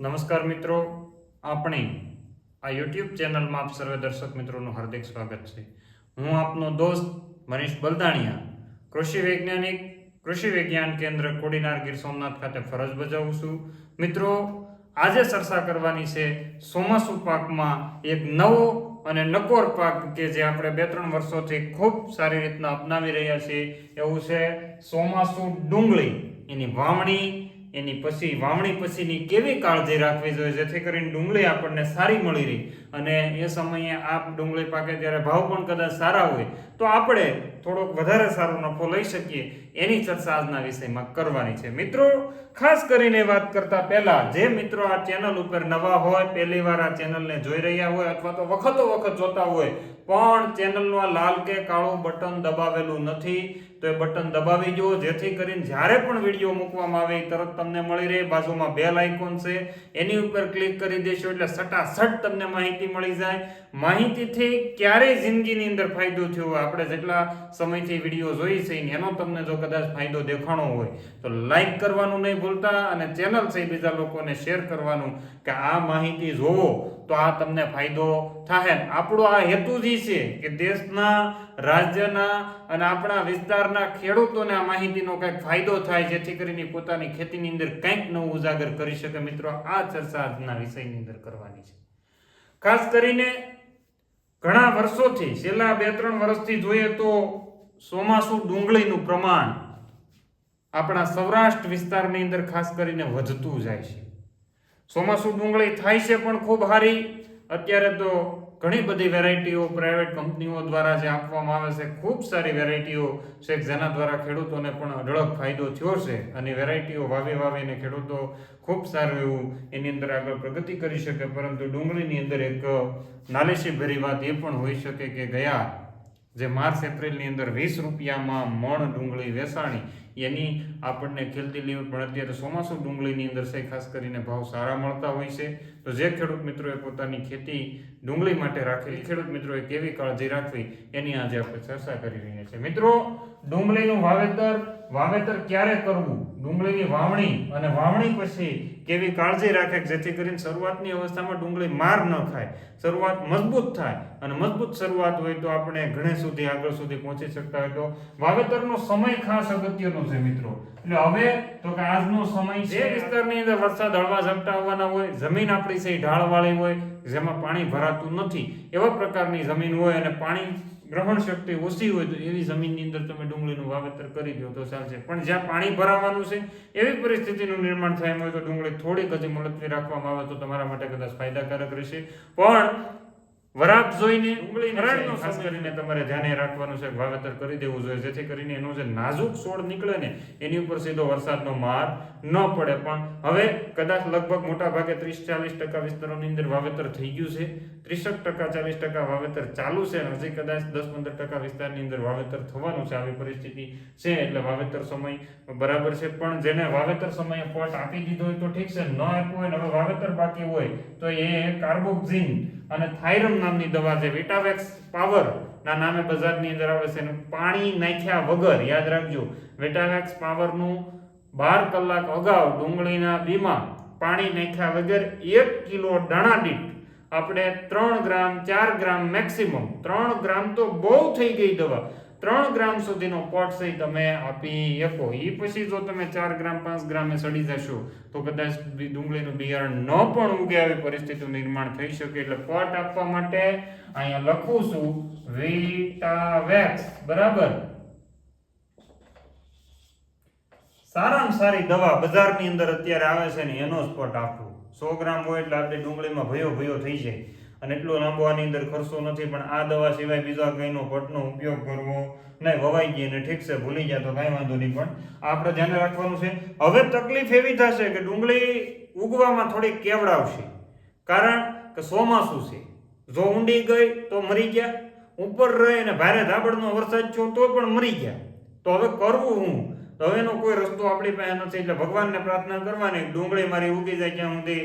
નમસ્કાર મિત્રો, આપણે આ યુટ્યુબ ચેનલમાં આપ સર્વે દર્શક મિત્રોનું હાર્દિક સ્વાગત છે. હું આપનો દોસ્ત મનીષ બલદાણિયા, કૃષિ વૈજ્ઞાનિક, કૃષિ વિજ્ઞાન કેન્દ્ર કોડીનાર ગીર સોમનાથ ખાતે ફરજ બજાવું છું. મિત્રો, આજે ચર્ચા કરવાની છે ચોમાસુ પાકમાં એક નવો અને નકોર પાક કે જે આપણે બે ત્રણ વર્ષોથી ખૂબ સારી રીતના અપનાવી રહ્યા છીએ. એવું છે ચોમાસુ ડુંગળી. એની વાવણી એની પછી, વાવણી પછીની કેવી કાળજી રાખવી જોઈએ? જેથી કરીને ડુંગળી આપણને સારી મળી રહી. અને એ સમયે આ ડુંગળી પાકે ત્યારે ભાવ પણ કદાચ સારા હોય, તો આપણે થોડોક વધારે સારો નફો લઈ શકીએ. એની ચર્ચા આજના વિષયમાં કરવાની છે. મિત્રો, ખાસ કરીને વાત કરતા પહેલા, જે મિત્રો આ ચેનલ ઉપર નવા હોય, પહેલી વાર આ ચેનલને જોઈ રહ્યા હોય અથવા તો વખતો વખત જોતા હોય, પણ ચેનલનું આ લાલ કે કાળું બટન દબાવેલું નથી. તો એ બટન દબાવી જુઓ જેથી કરીને જ્યારે પણ વીડિયો મૂકવામાં આવે એ તરત તમને મળી રહે. બાજુમાં બેલ આઇકોન છે. એની ઉપર ક્લિક કરી દેશો એટલે સટાસટ તમને માહિતી મળી જાય. માહિતીથી ક્યારેય જિંદગીની અંદર ફાયદો થયો હોય. આપણે જેટલા સમયથી વીડિયો જોઈ છે એનો તમને જો કદાચ ફાયદો દેખાણો હોય, તો લાઈક કરવાનું નહીં ભૂલતા અને ચેનલ છે બીજા લોકોને શેર કરવાનું કે આ માહિતી જોવો. તો આ તમને ફાયદો થાય આપણો આ હેતુ જ છે કે દેશના, રાજ્યના અને આપણા વિસ્તારના ખેડૂતોને આ માહિતીનો કંઈક ફાયદો થાય જેથી કરીને પોતાની ખેતીની અંદર કંઈક નવું ઉજાગર કરી શકે. મિત્રો, આ ચર્ચા આજના વિષયની અંદર કરવાની છે. ખાસ કરીને ઘણા વર્ષોથી, છેલ્લા બે ત્રણ વર્ષથી જોઈએ તો ચોમાસુ ડુંગળીનું પ્રમાણ આપણા સૌરાષ્ટ્ર વિસ્તારની અંદર ખાસ કરીને વધતું જાય છે. ચોમાસુ ડુંગળી થાય છે પણ ખૂબ સારી અત્યારે તો ઘણી બધી વેરાયટીઓ પ્રાઇવેટ કંપનીઓ દ્વારા જે આપવામાં આવે છે, ખૂબ સારી વેરાયટીઓ છે. જેના દ્વારા ખેડૂતોને પણ અઢળક ફાયદો થયો છે અને વેરાયટીઓ વાવી વાવીને ખેડૂતો ખૂબ સારું એવું એની અંદર આગળ પ્રગતિ કરી શકે. પરંતુ ડુંગળીની અંદર એક નાલેશી ભરી વાત એ પણ હોઈ શકે કે ગયા જે માર્ચ, એપ્રિલની અંદર વીસ રૂપિયામાં મણ ડુંગળી વેચાણી એની આપણને ખેલતી લીવર પણ અત્યારે ચોમાસુ ડુંગળીની અંદર છે, ખાસ કરીને ભાવ સારા મળતા હોય છે. તો જે ખેડૂત મિત્રોએ પોતાની ખેતી ડુંગળી માટે રાખેલી ખેડૂત મિત્રોએ કેવી કાળજી રાખવી, એની આજે આપણે ચર્ચા કરી રહ્યા છીએ. મિત્રો, ડુંગળીનું વાવેતર વાવેતર ક્યારે કરવું? ડુંગળીની વાવણી અને વાવણી પછી કેવી કાળજી રાખે? જેથી કરીને શરૂઆતની અવસ્થામાં ડુંગળી માર ન ખાય. શરૂઆત મજબૂત થાય અને મજબૂત શરૂઆત હોય તો આપણે ઘણે સુધી આગળ સુધી પહોંચી શકતા હોય તો વાવેતરનો સમય ખાસ અગત્યનો છે મિત્રો. એટલે હવે તો કે આજનો સમય જે વિસ્તારની અંદર વરસાદ હળવા ઝપટા આવવાના હોય, જમીન આપણી છે ઢાળવાળી હોય, જેમાં પાણી ભરાતું નથી, એવા પ્રકારની જમીન હોય અને પાણી ગ્રહણ શક્તિ ઓછી હોય, તો એવી જમીનની અંદર તમે ડુંગળીનું વાવેતર કરી દો તો ચાલશે. પણ જ્યાં પાણી ભરાવાનું છે, એવી પરિસ્થિતિનું નિર્માણ થાય હોય તો ડુંગળી થોડીક હજી મુલતવી રાખવામાં આવે તો તમારા માટે કદાચ ફાયદાકારક રહેશે. પણ વરાપ જોઈને ડુંગળી ખાસ કરીને તમારે ધ્યાને રાખવાનું છે વાવેતર કરી દેવું જોઈએ જેથી કરીને એનો જે નાજુક છોડ નીકળે ને એની ઉપર સીધો વરસાદનો માર ન પડે. પણ હવે કદાચ લગભગ મોટા ભાગે ત્રીસ ચાલીસ ટકા વિસ્તારોની અંદર વાવેતર થઈ ગયું છે. ત્રીસક ટકા ચાલીસ ટકા વાવેતર ચાલુ છે હજી કદાચ દસ પંદર ટકા વિસ્તારની અંદર વાવેતર થવાનું છે. આવી પરિસ્થિતિ છે એટલે વાવેતર સમય બરાબર છે. પણ જેને વાવેતર સમયે પોટ આપી દીધો હોય તો ઠીક છે. ન આપ્યો હોય ને હવે વાવેતર બાકી હોય તો એ કાર્બોક્ઝિન અને થાઇરમ નામની દવા છે વેટાવેક્સ પાવર ના નામે બજારની અંદર આવે છે પાણી નાખ્યા વગર, યાદ રાખજો વેટાવેક્સ પાવરનું બાર કલાક અગાઉ ડુંગળીના બીમાં પાણી નાખ્યા વગર એક કિલો દાણા દીઠ આપણે ત્રણ ગ્રામ, ચાર ગ્રામ મેક્સિમમ ત્રણ ગ્રામ તો બહુ થઈ ગઈ દવા. ત્રણ ગ્રામ સુધીનો પોટ છે તમે આપી શકો. એ પછી જો તમે ચાર ગ્રામ, પાંચ ગ્રામે સડી જશો, તો કદાચ ડુંગળીનું બિયારણ ન પણ ઉગે આવી પરિસ્થિતિનું નિર્માણ થઈ શકે. એટલે પોટ આપવા માટે અહીંયા લખું છું વિટાવેક્સ બરાબર? સારામાં સારી દવા બજારની અંદર અત્યારે આવે છે ને, એનો જ પોટ આપવું સો ગ્રામ હોય એટલે આપણે ડુંગળીમાં ભયો ભયો થઈ જાય. અને એટલો લાંબો આની અંદર ખર્ચો નથી, પણ આ દવા સિવાય બીજા કંઈનો ભટ્ટનો ઉપયોગ કરવો નહીં, વવાઈ ગઈ અને ઠીક છે, ભૂલી ગયા તો કાંઈ વાંધો નહીં, પણ આપણે ધ્યાન રાખવાનું છે. હવે તકલીફ એવી થશે કે ડુંગળી ઉગવામાં થોડી કેવડાવશે. કારણ કે ચોમાસું છે. જો ઊંડી ગઈ તો મરી ગયા. ઉપર રહે અને ભારે ધાબળનો વરસાદ થયો તો પણ મરી ગયા. તો હવે કરવું હું? તો હવે એનો કોઈ રસ્તો આપણી પાસે નથી, એટલે ભગવાનને પ્રાર્થના કરવાની, ડુંગળી મારી ઉગી જાય ત્યાં સુધી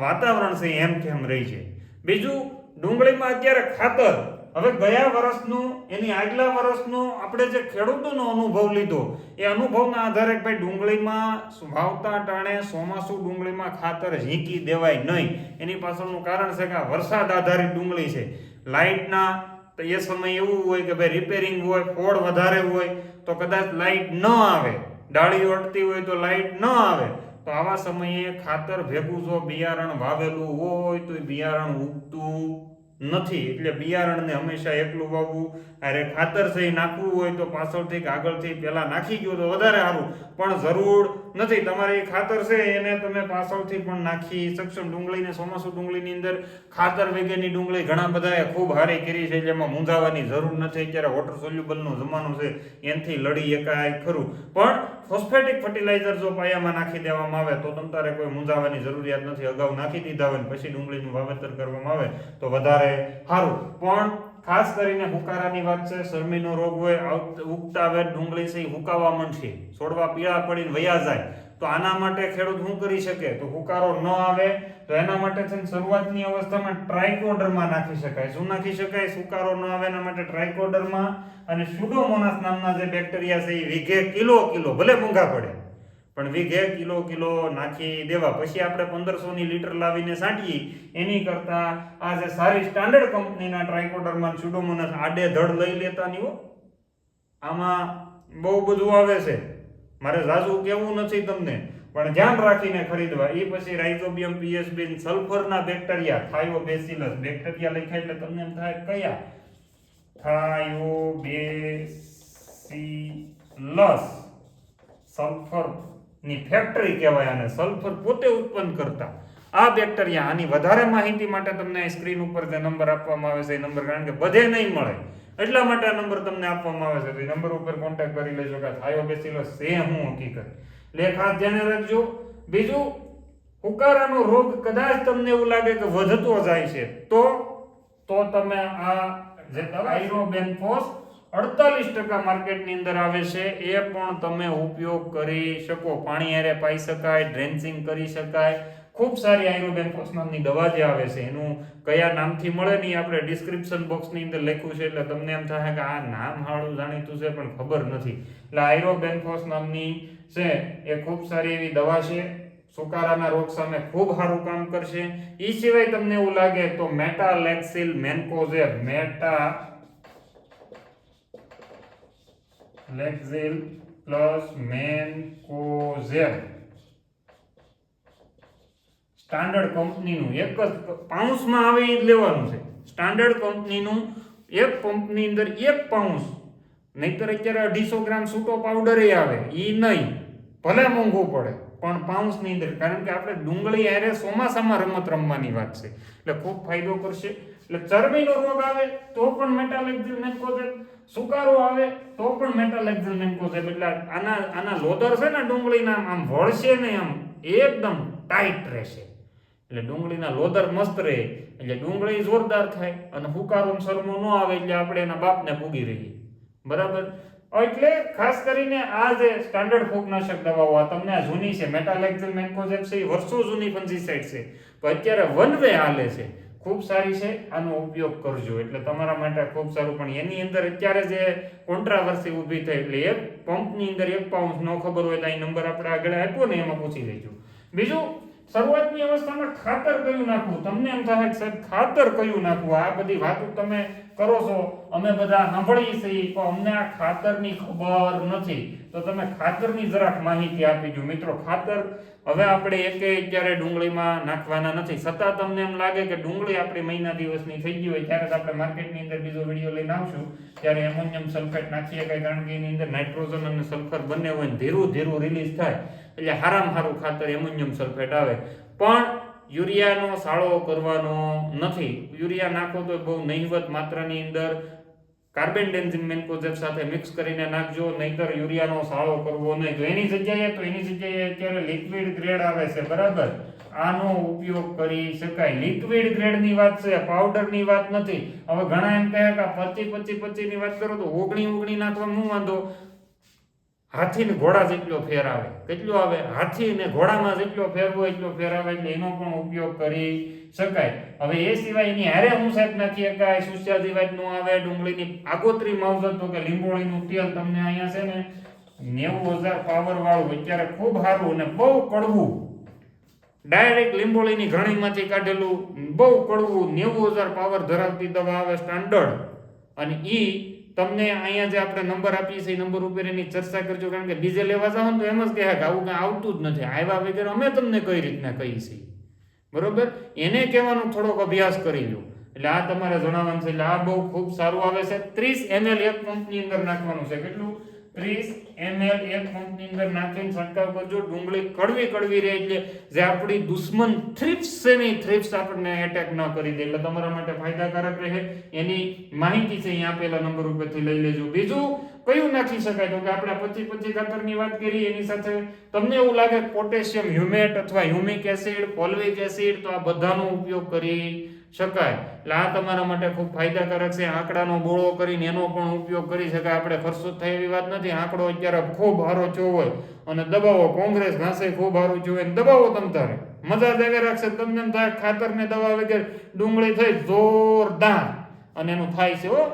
વાતાવરણ છે એમ કેમ રહી છે બીજું, ડુંગળીમાં અત્યારે ખાતર. હવે ગયા વર્ષનું, એની આગલા વર્ષનો આપણે જે ખેડૂતોનો અનુભવ લીધો, એ અનુભવના આધારે ભાઈ ડુંગળીમાં વાવતા ટાણે ચોમાસું ડુંગળીમાં ખાતર ઝીંકી દેવાય નહીં. એની પાછળનું કારણ છે કે આ વરસાદ આધારિત ડુંગળી છે. લાઇટના તો એ સમય એવું હોય કે ભાઈ રિપેરિંગ હોય, ફોડ વધારે હોય, તો કદાચ લાઇટ ન આવે. ડાળી અટતી હોય તો લાઇટ ન આવે. તો આવા સમયે ખાતર ભેગું જો બિયારણ વાવેલું હોય તો એ બિયારણ ઉગતું નથી. એટલે બિયારણને હંમેશા એકલું વાવવું, અરે ખાતર છે નાખવું હોય તો પાછળથી કે આગળથી પહેલાં નાખી ગયો તો વધારે સારું. પણ જરૂર નથી. તમારે એ ખાતર છે એને તમે પાછળથી પણ નાખી સક્ષમ ડુંગળીને ચોમાસું ડુંગળીની અંદર ખાતર વગેરેની ડુંગળી ઘણા બધાએ ખૂબ હારી કરી છે. જેમાં મૂંઝાવાની જરૂર નથી. અત્યારે વોટર સોલ્યુબલનો જમાનો છે. એનથી લડી એકાય ખરું. પણ ફોસ્ફેટિક ફર્ટિલાઇઝર જો પાયામાં નાખી દેવામાં આવે તો તમારે કોઈ મૂંઝાવાની જરૂરિયાત નથી. અગાઉ નાખી દીધા હોય પછી ડુંગળીનું વાવેતર કરવામાં આવે તો વધારે સારું પણ ખાસ કરીને હુકારાની વાત છે, શરમીનો રોગ હોય ઉગતા વેર ડુંગળી છે હુકાવા માંડશે. છોડવા પીળા પડીને વયા જાય. તો આના માટે ખેડૂત શું કરી શકે? તો હુકારો ન આવે, તો એના માટે છે શરૂઆતની અવસ્થામાં ટ્રાઇકોડરમાં નાખી શકાય. શું નાખી શકાય? સુકારો ન આવે એના માટે ટ્રાઇકોડરમાં અને સુડોમોનાસ નામના જે બેક્ટેરિયા છે, એ વીઘે કિલો કિલો ભલે મોંઘા પડે. પણ વીઘે કિલો કિલો નાખી દેવા. પછી આપણે પંદરસોની લીટર લાવીને સાંટીએ એની કરતાં આ જે સારી સ્ટાન્ડર્ડ કંપનીના ટ્રાઇકોડરમાં સુડોમોનાસ આડે ધડ લઈ લેતા નહીં આમાં બહુ બધું આવે છે. મારે ઝાઝુ કેવું નથી તમને. પણ ધ્યાન રાખીને ખરીદવા. એ પછી રાઇઝોબિયમ પીએસબી સલ્ફરના બેક્ટેરિયા થાયોબેસિલસ બેક્ટેરિયા લખ્યા એટલે તમને એમ થાય કયા? થાયોબેસિલસ સલ્ફર ની ફેક્ટરી કહેવાય અને સલ્ફર પોતે ઉત્પન્ન કરતા. આ બેક્ટેરિયા આની વધારે માહિતી માટે તમને સ્ક્રીન ઉપર જે નંબર આપવામાં આવે છે એ નંબર કારણ કે બધે નહીં મળે. એટલા માટે આ નંબર તમને આપવામાં આવે છે. તો એ નંબર ઉપર કોન્ટેક્ટ કરી લેજો કે થાયોબેસિલસ સે હું હકીકત. એટલે ખાસ ધ્યાને રાખજો. બીજું ઉકારાનો રોગ કદાચ તમને એવું લાગે કે વધતો જાય છે તો તો તમે આ જે આઈરોબેન્ફોસ અડતાલીસ ટકા માર્કેટની અંદર આવે છે, એ પણ તમે ઉપયોગ કરી શકો. પાણી હારે પાઈ શકાય ડ્રેન્સિંગ કરી શકાય. ખૂબ સારી આયુર્વેદ નામની દવા જે આવે છે, એનું કયા નામથી મળે નહીં, આપણે ડિસ્ક્રિપ્શન બોક્સની અંદર લખ્યું છે, એટલે તમને એમ થાય કે આ નામ હાળું જાણીતું છે, પણ ખબર નથી. એટલે આયુર્વેદ નામની છે, એ ખૂબ સારી એવી દવા છે. સુકારાના રોગ સામે ખૂબ સારું કામ કરશે. એ સિવાય તમને એવું લાગે તો metalaxyl mancozeb metalaxyl plus mancozeb standard કંપનીનું એક જ પાઉન્સમાં આવે એ જ લેવાનું છે. સ્ટાન્ડર્ડ કંપનીનું એક પંપની અંદર એક પાઉન્સ નહીતર અત્યારે અઢીસો ગ્રામ સૂટો પાવડર આવે. એ નહીં. ભલે મોંઘું પડે, પણ પાઉન્સની અંદર. કારણ કે આપણે ડુંગળી હારે ચોમાસામાં રમત રમવાની વાત છે. એટલે ખૂબ ફાયદો કરશે. એટલે ચરબીનો રોગ આવે તો પણ મેટાલેક્ઝિલ મેન્કોઝેબ સુકારો આવે તો પણ મેટાલેક્ઝિલ મેન્કોઝેબ એટલે આના આના લોધર છે ને ડુંગળીના આમ વળશે ને આમ, એકદમ ટાઈટ રહેશે. એટલે ડુંગળીના લોધર મસ્ત રહે. એટલે ડુંગળી જોરદાર થાય અને હુકારો શરમો ન આવે એટલે આપણે એના બાપને ભૂગી રહીએ. બરાબર? એટલે ખાસ કરીને આ જે સ્ટાન્ડર્ડ ફૂગનાશક દવાઓ, આ તમને આ જૂની છે મેટાલેક્ઝિલ મેન્કોઝેબ છે વર્ષો જૂની ફંજીસાઇડ છે. તો અત્યારે વન વે હાલે છે. ખૂબ સારી છે, આનો ઉપયોગ કરજો. એટલે તમારા માટે ખૂબ સારું. પણ એની અંદર અત્યારે જે કોન્ટ્રાવર્સી ઊભી થઈ, એટલે એક પંપની અંદર એક પાઉન્ડ ન ખબર હોય તો અહીં નંબર આપણે આગળ આપ્યો ને એમાં પૂછી લેજો. બીજું, શરૂઆતની અવસ્થામાં ખાતર કયું નાખવું? તમને એમ થાય કે સાહેબ, ખાતર કયું નાખવું? આ બધી વાતો તમે કરો છો. અમે બધા સાંભળીએ છીએ, પણ અમને આ ખાતરની ખબર નથી. તો તમે ખાતરની જરાક માહિતી આપી દો મિત્રો, ખાતર હવે આપણે એકે અત્યારે ડુંગળીમાં નાખવાના નથી. છતાં તમને એમ લાગે કે ડુંગળી આપણી મહિના દિવસની થઈ ગઈ હોય ત્યારે જ આપણે માર્કેટની અંદર બીજો વીડિયો લઈને આવશું. ત્યારે એમોનિયમ સલ્ફેટ નાખીએ કઈ, કારણ કે એની અંદર નાઇટ્રોજન અને સલ્ફર બંને હોય ધીરું ધીરું રિલીઝ થાય. એટલે હારામાં હારું ખાતર એમોનિયમ સલ્ફેટ આવે. પણ યુરિયાનો સાળો કરવાનો નથી. યુરિયા નાખો તો બહુ નહિવત માત્રાની અંદર કાર્બન ડેન્ઝિમ મેન્કોઝેબ સાથે મિક્સ કરીને નાખજો, નહીતર યુરિયાનો સાળો કરવો નહીં. તો એની જગ્યાએ, તો એની જગ્યાએ અત્યારે લિક્વિડ ગ્રેડ આવે છે, બરાબર? આનો ઉપયોગ કરી શકાય. લિક્વિડ ગ્રેડની વાત છે પાવડરની વાત નથી. હવે ઘણા એમ કહે કે પચી પચી પચી ની વાત કરો તો ઓગણી ઓગણી નાખવા હું વાંધો? હાથી ને ઘોડા જેટલો ફેર આવે કેટલો આવે? હાથી ને ઘોડામાં જેટલો ફેરવો, એટલો ફેર આવે એટલે એનો પણ ઉપયોગ કરી શકાય. હવે એ સિવાય એની હારે હું સાહેબ નાખી શકાય સુસ્યાદી વાતનું આવે, ડુંગળીની આગોતરી માવજત તો કે લીંબોળીનું તેલ તમને અહીંયા છે ને નેવું હજાર પાવર વાળું અત્યારે ખૂબ સારું અને બહુ કડવું. ડાયરેક્ટ લીંબોળીની ઘણીમાંથી કાઢેલું બહુ કડવું નેવું હજાર પાવર ધરાવતી દવા આવે સ્ટાન્ડર્ડ અને ઈ તમને અહીંયા જે આપણે નંબર આપીએ છીએ નંબર ઉપર એની ચર્ચા કરજો, કારણ કે બીજે લેવા જાઓ તો એમ જ કહે કે આવું કાંઈ આવતું જ નથી. આવ્યા વગર અમે તમને કઈ રીતના કહીએ છીએ? બરોબર? એને કહેવાનો થોડોક અભ્યાસ કરી લો. એટલે આ તમારે જણાવવાનું છે, એટલે આ બહુ ખૂબ સારું આવે છે. ત્રીસ એમએલ એક પંપની અંદર નાખવાનું છે. કેટલું? ત્રીસ એમએલ એક પંપની અંદર નાખીને છંટકાવ કરજો. ડુંગળી કડવી કડવી રહે એટલે જે આપણી દુશ્મન થ્રિપ્સ છે ને થ્રિપ્સ આપણને એટેક ન કરી દે. એટલે તમારા માટે ફાયદાકારક રહે. એની માહિતી છે અહીંયા આપેલા નંબર ઉપરથી લઈ લેજો. બીજું કયું નાખી શકાય? તો કે આપણે પચી પચી ખાતરની વાત કરી, એની સાથે તમને એવું લાગે પોટેશિયમ હ્યુમેટ અથવા હ્યુમિક એસિડ પોલ્વિક એસિડ, તો આ બધાનો ઉપયોગ કરી શકાય. એટલે આ તમારા માટે ખૂબ ફાયદાકારક છે. આંકડાનો બોળો કરીને એનો પણ ઉપયોગ કરી શકાય. આપણે ખર્ચો થાય એવી વાત નથી. આંકડો અત્યારે ખૂબ હારો જો હોય અને દબાવો. કોંગ્રેસ ઘાસે ખૂબ સારું જોવે દબાવો તમ તારે. મજા જ આવી રાખશે. તમને થાય ખાતર ને દવા વગેરે ડુંગળી થઈ જોરદાર. અને એનું થાય છે હો.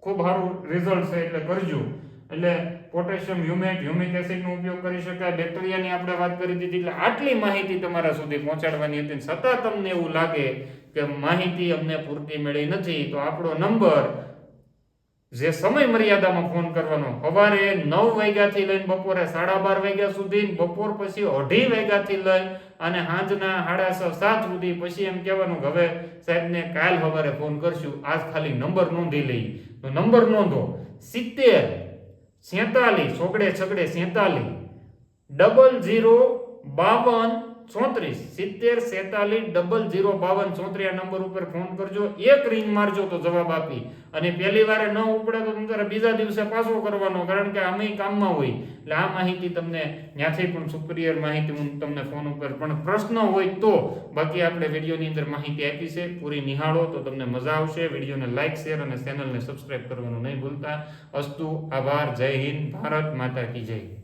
ખૂબ સારું રિઝલ્ટ છે. એટલે કરજો. એટલે પોટેશિયમ હ્યુમેટ હ્યુમિક એસિડનો ઉપયોગ કરી શકાય. બેક્ટેરિયાની આપણે વાત કરી દીધી એટલે આટલી માહિતી તમારા સુધી પહોંચાડવાની હતી. છતાં તમને એવું લાગે કે માહિતી અમને પૂરતી મળી નથી. તો આપણો નંબર જે સમય મર્યાદામાં ફોન કરવાનો, સવારે નવ વાગ્યાથી લઈને બપોરે સાડા બાર વાગ્યા સુધી, બપોર પછી અઢી વાગ્યાથી લઈ અને સાંજના સાડા છ, સાત સુધી. પછી એમ કહેવાનું હવે સાહેબને કાલ સવારે ફોન કરશું. આજ ખાલી નંબર નોંધી લઈ. તો નંબર નોંધો. સિત્તેર સેતાલીસ છોકડે છગડે સેતાલીસ ડબલ ઝીરો બાવન ચોત્રીસ, સિત્તેર, સેતાલીસ, ડબલ જીરો બાવન ચોત્રી આ નંબર ઉપર ફોન કરજો. એક રિંગ મારજો તો જવાબ આપી. અને પહેલી વારે ન ઉપડે તો તમારે બીજા દિવસે પાછો કરવાનો, કારણ કે અમે કામમાં હોય. એટલે આ માહિતી તમને ત્યાંથી પણ સુપિરિયર માહિતી હું તમને ફોન ઉપર, પણ પ્રશ્ન હોય તો બાકી આપણે વિડીયોની અંદર માહિતી આપી છે, પૂરી નિહાળો તો તમને મજા આવશે. વિડીયોને લાઇક શેર અને ચેનલને સબસ્ક્રાઇબ કરવાનું નહીં ભૂલતા. અસ્તુ, આભાર, જય હિન્દ, ભારત માતા કી જય.